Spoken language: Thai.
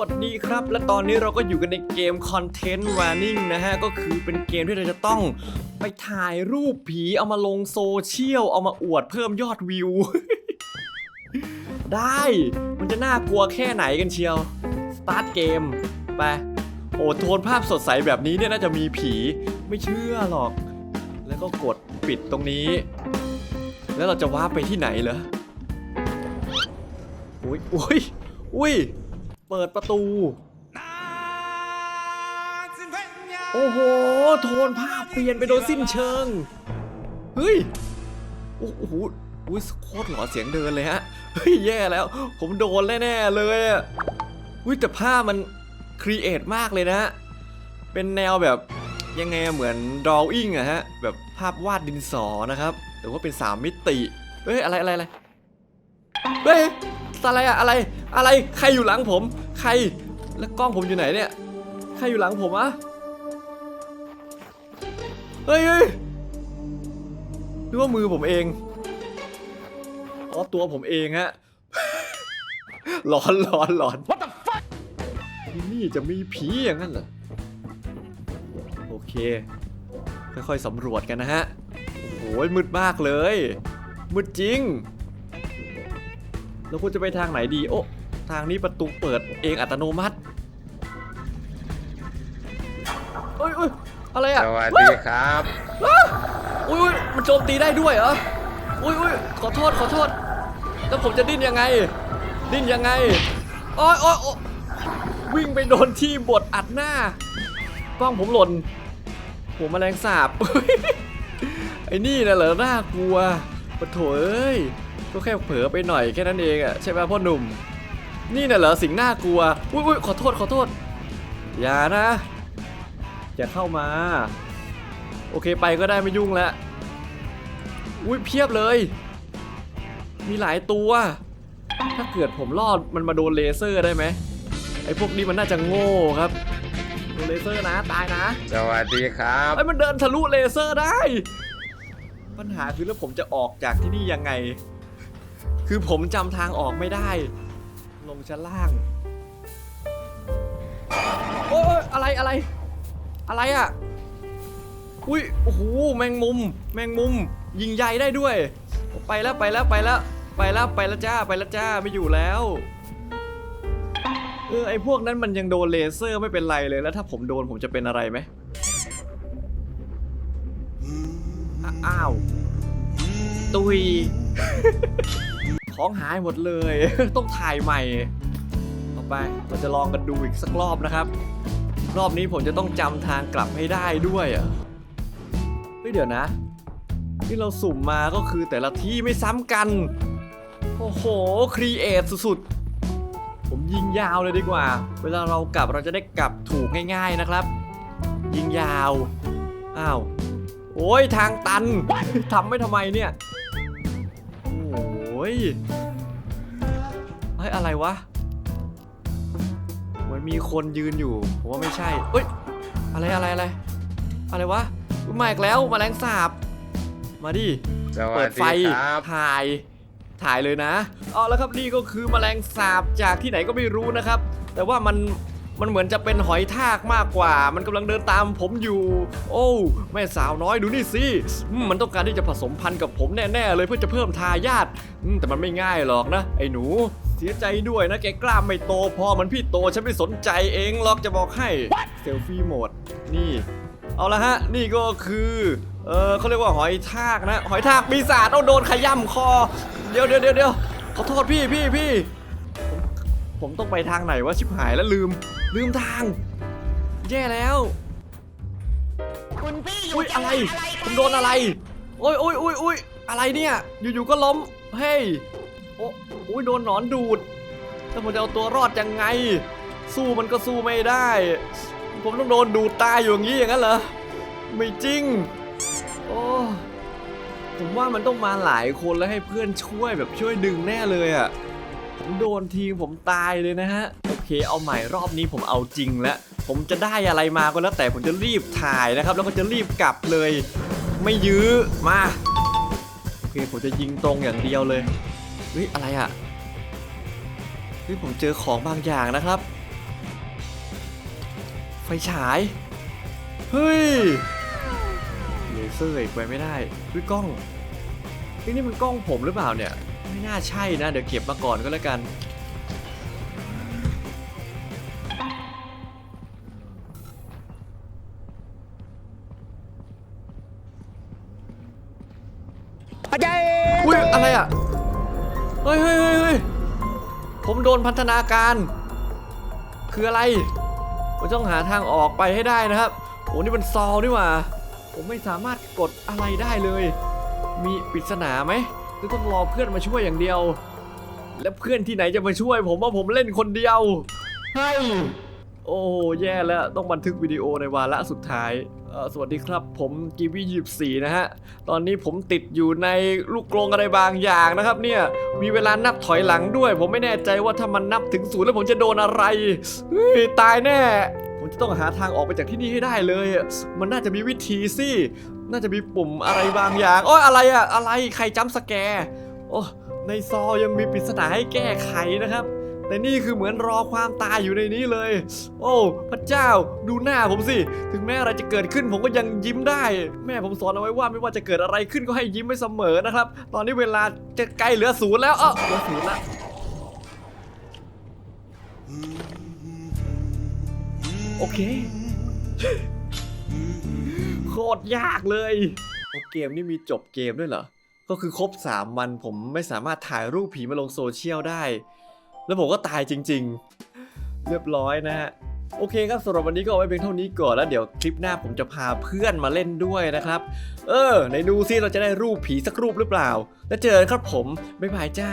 วัสดีครับ และตอนนี้เราก็อยู่กันในเกม Content Warning นะฮะ ก็คือเป็นเกมที่เราจะต้องไปถ่ายรูปผีเอามาลงโซเชียล เอามาอวดเพิ่มยอดวิว ได้ มันจะน่ากลัวแค่ไหนกันเชียว สตาร์ทเกม ไป โอ้โทนภาพสดใสแบบนี้เนี่ยน่าจะมีผีไม่เชื่อหรอก แล้วก็กดปิดตรงนี้ แล้วเราจะว้าไปที่ไหนเหรออุ้ยอุ้ยอุ้ย เปิดประตู โอ้โห โทนภาพเปลี่ยนไปโดยสิ้นเชิง เฮ้ย โอ้โหอุ้ยโคตรหลอเสียงเดินเลยฮะ เฮ้ย แย่แล้ว ผมโดนแน่ๆเลยอะอุ้ยแต่ภาพมันครีเอทมากเลยนะ เป็นแนวแบบยังไงอะเหมือน drawing อะฮะ แบบภาพวาดดินสอนะครับ แต่ว่าเป็น 3 มิติ เฮ้ย อะไรอะไรอะไรเฮ้ย อะไรอะอะไรอะไรใครอยู่หลังผม ใครแล้วกล้องผมอยู่ไหนเนี่ย ใครอยู่หลังผมอะเฮ้ยเฮ้ยหรือว่ามือผมเองอ๋อตัวผมเองฮะหลอนหลอนหลอน What the fuck ที่นี่จะมีผีอย่างนั้นเหรอโอเคค่อยๆสำรวจกันนะฮะโอ้โหมืดมากเลยมืดจริง แล้วคุณจะไปทางไหนดี โอ้ทางนี้ประตูเปิดเองอัตโนมัติเอ้ยเอ้ยอะไรสอะวัสดีครับอุ้ยอุ้ยมันโจมตีได้ด้วยเหรออุ้ยอุ้ยขอโทษขอโทษ แล้วผมจะดิ้นยังไง ดิ้นยังไงโอ้ยโอ้ยโอ๊ยวิ่งไปโดนที่บดอัดหน้ากล้องผมหล่นหัวแมลงสาบไอ้นี่นะเหรอน่ากลัวปะโถเอ้ย ก็แค่เผลอไปหน่อยแค่นั้นเองอะใช่ไหมพ่อหนุ่ม นี่น่ะเหรอสิ่งน่ากลัว อุ้ยอุ้ยขอโทษขอโทษ อย่านะ อย่าเข้ามา โอเคไปก็ได้ไม่ยุ่งแล้ว อุ้ยเพียบเลย มีหลายตัว ถ้าเกิดผมรอดมันมาโดนเลเซอร์ได้ไหมไอ้พวกนี้มันน่าจะโง่ครับโดนเลเซอร์นะตายนะสวัสดีครับ ไอ้ยมันเดินทะลุเลเซอร์ได้ ปัญหาคือแล้วผมจะออกจากที่นี่ยังไง คือผมจำทางออกไม่ได้ ลงชั้นล่าง โอ้ยอะไรอะไร อะไรอะ อุ้ยโอ้โหแมงมุม แมงมุม ยิงใหญ่ได้ด้วย ไปแล้วไปแล้วไปแล้ว ไปแล้วไปแล้วจ้าไปแล้วจ้าไม่อยู่แล้วเออไอพวกนั้นมันยังโดนเลเซอร์ไม่เป็นไรเลยแล้วถ้าผมโดนผมจะเป็นอะไรไหมอ้าว ตุย ของหายหมดเลย ต้องถ่ายใหม่ต่อไปเราจะลองกันดูอีกสักรอบนะครับ รอบนี้ผมจะต้องจำทางกลับให้ได้ด้วยอะเฮ้ยเดี๋ยวนะ ที่เราสุ่มมาก็คือแต่ละที่ไม่ซ้ำกัน โอ้โหครีเอทสุดๆ ผมยิงยาวเลยดีกว่า เวลาเรากลับเราจะได้กลับถูกง่ายๆนะครับ ยิงยาว อ้าว โอ้ยทางตัน ทำไม่ทำไมเนี่ย ยเฮ้ยอะไรวะเหมือนมีคนยืนอยู่ผมว่าไม่ใช่เอ้ยอะไรอะไรอะไรอะไรวะอุ๊ยมาอีกแล้วแมลงสาบ มาดิสเปิวัสดไฟดีครับถ่ายถ่ายเลยนะเอาแล้วครับนี่ก็คือแมลงสาบจากที่ไหนก็ไม่รู้นะครับ แต่ว่ามัน มันเหมือนจะเป็นหอยทากมากกว่า มันกำลังเดินตามผมอยู่ โอ้แม่สาวน้อยดูนี่สิมันต้องการที่จะผสมพันธุ์กับผมแน่ๆเลยเพื่อจะเพิ่มทายาทแต่มันไม่ง่ายหรอกนะ ไอ้หนูเสียใจด้วยนะแกกล้ามไม่โตพอมันพี่โตฉันไม่สนใจเองหรอกจะบอกให้เซลฟี่โหมดนี่เอาละฮะ นี่ก็คือ เออเขาเรียกว่าหอยทากนะ หอยทากปีศาจเอาโดนขย่ำคอ เดี๋ยวเดี๋ยวเดี๋ยวเดี๋ยวขอโทษพี่พี่พี่ผมผมต้องไปทางไหนวะชิบหายแล้วลืม ลืมทาง แย่แล้วคุณพี่อยู่อุ้ยอะไรจังหวัดผมโดนอะไรโอ้ยโอ้ยโอ้ยโอ้ยอะไรเนี่ย อยู่ๆก็ล้มเฮ้ยโอ้อุ้ยโดนหนอนดูดแล้วผมจะเอาตัวรอดยังไง สู้มันก็สู้ไม่ได้ ผมต้องโดนดูดตายอยู่อย่างนี้อย่างนั้นเหรอไม่จริง โอ้ผมว่ามันต้องมาหลายคนแล้วให้เพื่อนช่วยแบบช่วยดึงแน่เลยอะ่ะผมโดนทีผมตายเลยนะฮะโอ เคเอาใหม่รอบนี้ผมเอาจริงแล้ว ผมจะได้อะไรมาก็แล้วแต่ผมจะรีบถ่ายนะครับ แล้วก็จะรีบกลับเลย ไม่ยื้อมาโอเคผมจะยิงตรงอย่างเดียวเลยเฮ้ยอะไรอะ่ะเฮ้ยผมเจอของบางอย่างนะครับ ไฟฉายเฮ้ยเลเซอร์อีกไปไม่ได้เฮ้ยกล้องเฮ้ยนี่มันกล้องผมหรือเปล่าเนี่ย ไม่น่าใช่นะ เดี๋ยวเก็บมาก่อนก็แล้วกัน อะไรอะเฮ้ยเฮ้ยเฮ้ยเฮ้ยผมโดนพันธนาการ คืออะไร ผมต้องหาทางออกไปให้ได้นะครับ โอ้นี่มันซอลนี่หว่า ผมไม่สามารถกดอะไรได้เลย มีปริศนาไหมหรือต้องรอเพื่อนมาช่วยอย่างเดียว แล้วเพื่อนที่ไหนจะมาช่วย ผมว่าผมเล่นคนเดียวเฮ้ยโอ้แย่แล้ว ต้องบันทึกวิดีโอในวาระสุดท้าย สวัสดีครับผมกีวียีสี่นะฮะ ตอนนี้ผมติดอยู่ในลูกกรงอะไรบางอย่างนะครับเนี่ย มีเวลานับถอยหลังด้วย ผมไม่แน่ใจว่าถ้ามันนับถึงศูนย์แล้วผมจะโดนอะไร ตายแน่ ผมจะต้องหาทางออกไปจากที่นี่ให้ได้เลย มันน่าจะมีวิธีสิ น่าจะมีปุ่มอะไรบางอย่าง โอ้ยอะไรอะอะไร ใครจัมป์สแก โอ้ ในซอยังมีปริศนาให้แก้ไขนะครับ แต่นี่คือเหมือนรอความตายอยู่ในนี้เลย โอ้ พระเจ้าดูหน้าผมสิ ถึงแม้อะไรจะเกิดขึ้นผมก็ยังยิ้มได้ แม่ผมสอนเอาไว้ว่าไม่ว่าจะเกิดอะไรขึ้นก็ให้ยิ้มไว้เสมอนะครับ ตอนนี้เวลาจะใกล้เหลือศูนย์แล้วเออเหลือศูนย์ละโอเค โคตรยากเลยเกมนี่มีจบเกมด้วยเหรอ ก็คือครบ 3 วันผมไม่สามารถถ่ายรูปผีมาลงโซเชียลได้ แล้วผมก็ตายจริง ๆ เรียบร้อยนะฮะโอเคครับสำหรับวันนี้ก็เอาไว้เพียงเท่านี้ก่อนแล้วเดี๋ยวคลิปหน้าผมจะพาเพื่อนมาเล่นด้วยนะครับ เออในดูซิเราจะได้รูปผีสักรูปหรือเปล่า แล้วเจอกันครับผมบ๊ายบายจ้า